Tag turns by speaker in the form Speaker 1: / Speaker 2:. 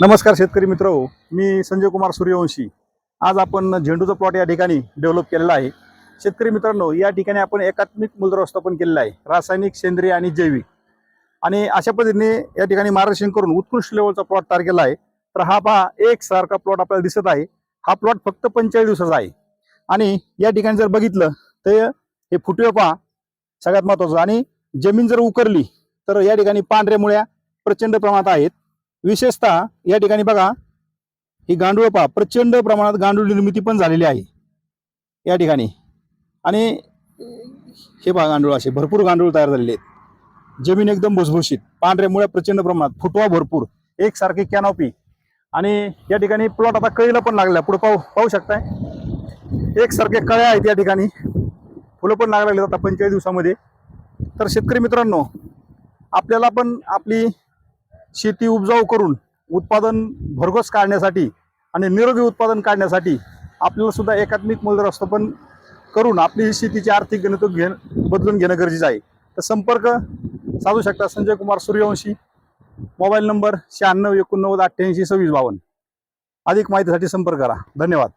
Speaker 1: नमस्कार शेतकरी मित्र मी संजय कुमार सूर्यवंशी. आज आपण झेंडूचं प्लॉट या ठिकाणी डेव्हलप केलेला आहे. शेतकरी मित्रांनो या ठिकाणी आपण एकात्मिक मूलद्रवस्थापन केलेलं आहे. रासायनिक सेंद्रिय आणि जैविक. आणि अशा पद्धतीने या ठिकाणी मार्गदर्शन करून उत्कृष्ट लेवलचा प्लॉट तयार केला आहे. तर हा पहा एक सारखा प्लॉट आपल्याला दिसत आहे. हा प्लॉट फक्त पंचेचाळीस दिवसाचा आहे. आणि या ठिकाणी जर बघितलं तर हे फुटवे पहा सगळ्यात महत्वाचं आणि जमीन जर उकरली तर या ठिकाणी पांढऱ्या मुळ्या प्रचंड प्रमाणात आहेत. विशेषतः या ठिकाणी बघा ही गांडूळ पहा प्रचंड प्रमाणात गांडूळ निर्मिती पण झालेली आहे. या ठिकाणी. आणि हे पहा गांडूळ असे भरपूर गांडूळ तयार झालेले आहेत. जमीन एकदम भुसभुशीत पांढऱ्या मुळ्या प्रचंड प्रमाणात फुटवा भरपूर एकसारखे कॅनॉपी आणि या ठिकाणी प्लॉट आता कळीला पण लागला पुढे पाहू पाहू शकताय. एकसारखे कळ्या आहेत या ठिकाणी. फुलं पण लागलेली आता पंचेचाळीस दिवसामध्ये. तर शेतकरी मित्रांनो आपल्याला पण आपली शेती उपजाऊ करून उत्पादन भरघोस काढण्यासाठी आणि निरोगी उत्पादन काढण्यासाठी आपल्याला सुद्धा एकात्मिक मूल्यव्यवस्थापन करून आपली शेतीची आर्थिक गणित घेण बदलून घेणं गरजेचं आहे. तर संपर्क साधू शकता संजय कुमार सूर्यवंशी. मोबाईल नंबर शहाण्णव एकोणनव्वद अठ्ठ्याऐंशी सव्वीस बावन्न. अधिक माहितीसाठी संपर्क करा. धन्यवाद.